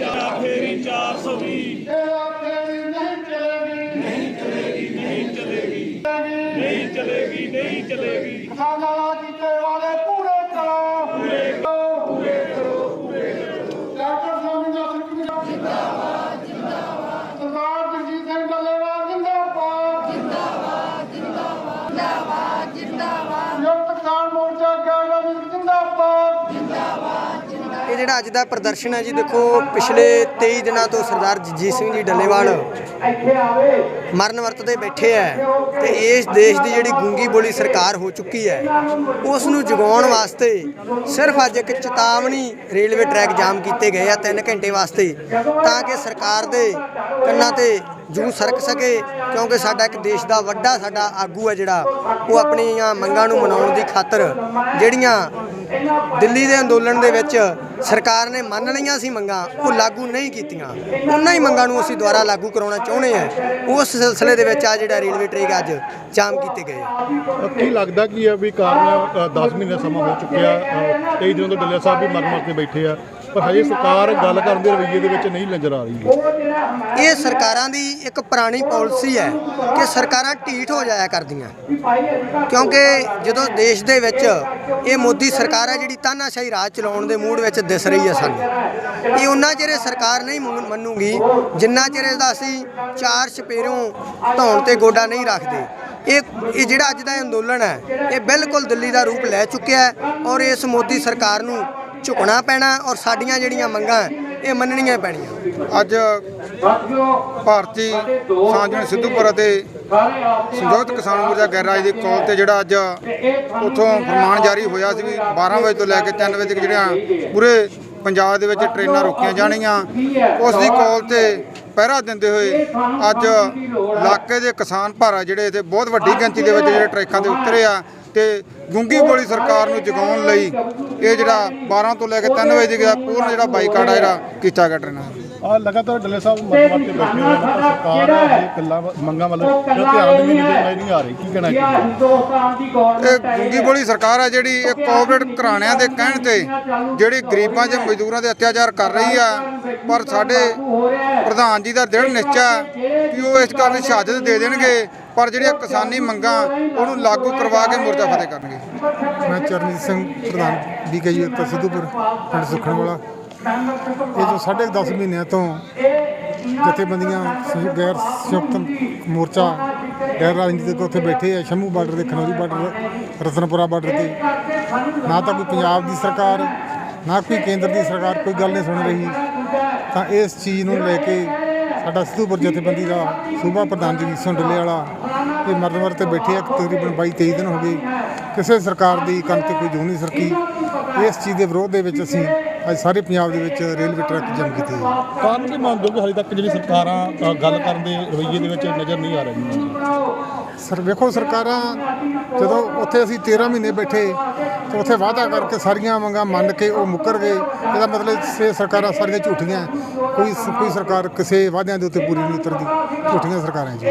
ਚਾਰ ਫੇਰੀ 420 ਨਹੀਂ ਚਲੇਗੀ ਨਹੀਂ ਚਲੇਗੀ ਕਿਸਾਨਾਂ ਨਾਲ ਕੀਤੇ ਵਾਅਦੇ ਪੂਰੇ ਇਹ ਜਿਹੜਾ ਅੱਜ ਦਾ ਪ੍ਰਦਰਸ਼ਨ ਹੈ ਜੀ, ਦੇਖੋ, ਪਿਛਲੇ 23 ਦਿਨਾਂ ਤੋਂ ਸਰਦਾਰ ਜਗਜੀਤ ਸਿੰਘ ਜੀ ਡੱਲੇਵਾਲ ਮਰਨ ਵਰਤ ਤੇ ਬੈਠੇ ਹੈ ਤੇ ਇਸ ਦੇਸ਼ ਦੀ ਜਿਹੜੀ ਗੂੰਗੀ ਬੋਲੀ ਸਰਕਾਰ ਹੋ ਚੁੱਕੀ ਹੈ, ਉਸ ਨੂੰ ਜਗਾਉਣ ਵਾਸਤੇ ਸਿਰਫ ਅੱਜ ਇੱਕ ਚੇਤਾਵਨੀ ਰੇਲਵੇ ਟਰੈਕ ਜਾਮ ਕੀਤੇ ਗਏ ਆ 3 ਘੰਟੇ ਵਾਸਤੇ, ਤਾਂ ਕਿ ਸਰਕਾਰ ਦੇ ਕੰਨਾਂ ਤੇ ਜੂ ਸਰਕ ਸਕੇ, ਕਿਉਂਕਿ ਸਾਡਾ ਇੱਕ ਦੇਸ਼ ਦਾ ਵੱਡਾ ਸਾਡਾ ਆਗੂ ਹੈ ਜਿਹੜਾ, ਉਹ ਆਪਣੀਆਂ ਮੰਗਾਂ ਨੂੰ ਮਨਾਉਣ ਦੀ ਖਾਤਰ ਜਿਹੜੀਆਂ ਦਿੱਲੀ ਦੇ ਅੰਦੋਲਨ ਦੇ ਵਿੱਚ ਸਰਕਾਰ ਨੇ ਮੰਨ ਲਈਆਂ ਸੀ ਮੰਗਾਂ, ਉਹ ਲਾਗੂ ਨਹੀਂ ਕੀਤੀਆਂ। ਉਹਨਾਂ ਹੀ ਮੰਗਾਂ ਨੂੰ ਅਸੀਂ ਦੁਬਾਰਾ ਲਾਗੂ ਕਰਾਉਣਾ ਚਾਹੁੰਦੇ ਹਾਂ। ਉਸ ਸਿਲਸਿਲੇ ਦੇ ਵਿੱਚ ਆ ਜਿਹੜਾ ਰੇਲਵੇ ਟ੍ਰੇਕ ਅੱਜ ਜਾਮ ਕੀਤੇ ਗਏ। ਕੀ ਲੱਗਦਾ ਕੀ ਹੈ ਵੀ ਕਾਰਨ 10 ਮਹੀਨੇ ਸਮਾਂ ਹੋ ਚੁੱਕਿਆ 23 ਦਿਨਾਂ ਤੋਂ ਡੱਲੇ ਸਾਹਿਬ ਵੀ ਮਰ ਮਰ ਕੇ ਬੈਠੇ ਆ। ਪਰ ਹਜੇ ਸਰਕਾਰ ਗੱਲ ਕਰਨ ਦੇ ਰਵੱਈਏ ਦੇ ਵਿੱਚ ਨਹੀਂ ਨਜ਼ਰ ਆ ਰਹੀ ਇਹ ਸਰਕਾਰਾਂ ਦੀ ਇੱਕ ਪੁਰਾਣੀ ਪਾਲਿਸੀ ਹੈ ਕਿ ਸਰਕਾਰਾਂ ਢੀਠ ਹੋ ਜਾਇਆ ਕਰਦੀਆਂ। ਕਿਉਂਕਿ ਜਦੋਂ ਦੇਸ਼ ਦੇ ਵਿੱਚ ਇਹ ਮੋਦੀ ਸਰਕਾਰ ਹੈ ਜਿਹੜੀ ਤਾਨਾਸ਼ਾਹੀ ਰਾਜ ਚਲਾਉਣ ਦੇ ਮੂਡ ਵਿੱਚ ਦਿਸ ਰਹੀ ਹੈ ਸਾਨੂੰ, ਇਹ ਉਹਨਾਂ ਚਿਰ ਸਰਕਾਰ ਨਹੀਂ ਮੰਨ- ਮੰਨੂਗੀ, ਜਿੰਨਾ ਚਿਰ ਇਹਦਾ ਅਸੀਂ ਚਾਰ ਚਪੇਰਿਓਂ ਧੌਣ ਤੇ ਗੋਡਾ ਨਹੀਂ ਰੱਖਦੇ। ਇਹ ਇਹ ਜਿਹੜਾ ਅੱਜ ਦਾ ਅੰਦੋਲਨ ਹੈ, ਇਹ ਬਿਲਕੁਲ ਦਿੱਲੀ ਦਾ ਰੂਪ ਲੈ ਚੁੱਕਿਆ ਹੈ ਔਰ ਇਸ ਮੋਦੀ ਸਰਕਾਰ ਨੂੰ ਝੁਕਣਾ ਪੈਣਾ ਔਰ ਸਾਡੀਆਂ ਜਿਹੜੀਆਂ ਮੰਗਾਂ ਇਹ ਮੰਨਣੀਆਂ ਪੈਣੀਆਂ। ਅੱਜ ਭਾਰਤੀ ਸਾਂਝਣ ਸਿੱਧੂਪੁਰ ਅਤੇ ਸੰਯੁਕਤ ਕਿਸਾਨ ਮੋਰਚਾ ਗੈਰ ਰਾਜ ਦੀ ਕਾਲ ਤੇ ਜਿਹੜਾ ਅੱਜ ਉਥੋਂ ਫਰਮਾਨ ਜਾਰੀ ਹੋਇਆ ਸੀ ਵੀ 12 ਵਜੇ ਤੋਂ ਲੈ ਕੇ 3 ਵਜੇ ਤੱਕ ਜਿਹੜੀਆਂ ਪੂਰੇ ਪੰਜਾਬ ਦੇ ਵਿੱਚ ਟ੍ਰੇਨਾਂ ਰੋਕੀਆਂ ਜਾਣੀਆਂ, ਉਸ ਦੀ ਕਾਲ ਤੇ ਪਹਿਰਾ ਦਿੰਦੇ ਹੋਏ ਅੱਜ ਇਲਾਕੇ ਦੇ ਕਿਸਾਨ ਭਾਰਾ ਜਿਹੜੇ ਇੱਥੇ ਬਹੁਤ ਵੱਡੀ ਗਿਣਤੀ ਦੇ ਵਿੱਚ ਜਿਹੜੇ ਟਰੈਕਾਂ ਤੇ ਉਤਰੇ ਆ ਤੇ ਗੁੰਗੀ ਬੋਲੀ ਸਰਕਾਰ ਨੂੰ ਜਗਾਉਣ ਲਈ ਇਹ ਜਿਹੜਾ 12 ਤੋਂ ਲੈ ਕੇ 3 ਵਜੇ ਦਾ ਪੂਰਨ ਜਿਹੜਾ ਬਾਈਕਾਟ ਆ ਜਿਹੜਾ ਕੀਤਾ ਗਿਆ ਟ੍ਰੇਨਾਂ ਦਾ। ਆ ਲਗਾਤਾਰ ਡੱਲੇ ਸਾਹਿਬ ਮਰ ਮਰ ਕੇ ਬੈਠੇ ਹੋਏ ਨੇ। ਸਰਕਾਰ ਇਹ ਗੱਲਾਂ ਮੰਗਾਂ ਵੱਲ ਜੋ ਧਿਆਨ ਨਹੀਂ ਦਿੰਦੀ ਨਹੀਂ ਆ ਰਹੀ। ਕੀ ਕਹਿਣਾ ਇਹ ਗੁੰਗੀ ਬੋਲੀ ਸਰਕਾਰ ਆ ਜਿਹੜੀ ਇਹ ਕੋਆਪਰੇਟ ਘਰਾਣਿਆਂ ਦੇ ਕਹਿਣ ਤੇ ਜਿਹੜੀ ਗਰੀਬਾਂ ਤੇ ਮਜ਼ਦੂਰਾਂ ਤੇ ਅਤਿਆਚਾਰ ਕਰ ਰਹੀ ਆ ਪਰ ਸਾਡੇ ਪ੍ਰਧਾਨ ਜੀ ਦਾ ਦ੍ਰਿੜ ਨਿਸ਼ਚਾ ਕਿ ਉਹ ਇਸ ਕਾਰਨ ਸ਼ਹਾਦਤ ਦੇ ਦੇਣਗੇ ਪਰ ਜਿਹੜੀਆਂ ਕਿਸਾਨੀ ਮੰਗਾਂ ਉਹਨੂੰ ਲਾਗੂ ਕਰਵਾ ਕੇ ਮੋਰਚਾ ਫਤਿਹ ਕਰਨਗੇ। ਮੈਂ ਚਰਨਜੀਤ ਸਿੰਘ ਪ੍ਰਧਾਨ ਬੀਕੇਯੂ ਉੱਤਰ ਸਿੱਧੂਪੁਰ, ਪਿੰਡ ਸੁਖਣ ਵਾਲਾ ਇਹ ਜੋ ਸਾਢੇ ਕੁ 10 ਮਹੀਨਿਆਂ ਤੋਂ ਜਥੇਬੰਦੀਆਂ ਗੈਰ ਸੰਯੁਕਤ ਮੋਰਚਾ ਗੈਰ ਰਾਜਨੀਤਿਕ ਉੱਥੇ ਬੈਠੇ ਆ, ਸ਼ੰਭੂ ਬਾਰਡਰ ਦੇ ਖਨੌਰੀ ਬਾਰਡਰ, ਰਤਨਪੁਰਾ ਬਾਰਡਰ ਤੇ। ਨਾ ਤਾਂ ਕੋਈ ਪੰਜਾਬ ਦੀ ਸਰਕਾਰ, ਨਾ ਕੋਈ ਕੇਂਦਰ ਦੀ ਸਰਕਾਰ, ਕੋਈ ਗੱਲ ਨਹੀਂ ਸੁਣ ਰਹੀ। ਤਾਂ ਇਸ ਚੀਜ਼ ਨੂੰ ਲੈ ਕੇ ਸਾਡਾ ਸਿੱਧੂਪੁਰ ਜਥੇਬੰਦੀ ਦਾ ਸੂਬਾ ਪ੍ਰਧਾਨ ਜੀ ਸਿੰਘ ਡੱਲੇ ਵਾਲਾ ਇਹ ਮਰਨ ਵਰ ਤੇ ਬੈਠੇ ਆ, ਤਕਰੀਬਨ 22 23 ਦਿਨ ਹੋ ਗਏ। ਕਿਸੇ ਸਰਕਾਰ ਦੀ ਕੰਨ ਤੇ ਕੋਈ ਜੂੰ ਨਹੀਂ ਸਰਕੀ। ਇਸ ਚੀਜ਼ ਦੇ ਵਿਰੋਧ ਦੇ ਵਿੱਚ ਅਸੀਂ ਅੱਜ ਸਾਰੇ ਪੰਜਾਬ ਦੇ ਵਿੱਚ ਰੇਲਵੇ ਟਰੈਕ ਜਮ ਕੀਤੇ ਆ। ਕਾਰਨ ਕੀ ਮੰਨਦੇ ਹੋ ਕਿ ਹਾਲੇ ਤੱਕ ਜਿਹੜੀ ਸਰਕਾਰਾਂ ਗੱਲ ਕਰਨ ਦੇ ਰਵੱਈਏ ਦੇ ਵਿੱਚ ਨਜ਼ਰ ਨਹੀਂ ਆ ਰਹੀ ਸਰ, ਵੇਖੋ ਸਰਕਾਰਾਂ, ਜਦੋਂ ਉੱਥੇ ਅਸੀਂ 13 ਮਹੀਨੇ ਬੈਠੇ, ਤੇ ਉੱਥੇ ਵਾਅਦਾ ਕਰਕੇ ਸਾਰੀਆਂ ਮੰਗਾਂ ਮੰਨ ਕੇ ਉਹ ਮੁੱਕਰ ਗਏ। ਇਹਦਾ ਮਤਲਬ ਸੇ ਸਰਕਾਰਾਂ ਸਾਰੀਆਂ ਝੂਠੀਆਂ, ਕੋਈ ਕੋਈ ਸਰਕਾਰ ਕਿਸੇ ਵਾਅਦਿਆਂ ਦੇ ਉੱਤੇ ਪੂਰੀ ਨਹੀਂ ਉਤਰਦੀ। ਝੂਠੀਆਂ ਸਰਕਾਰਾਂ ਜੀ।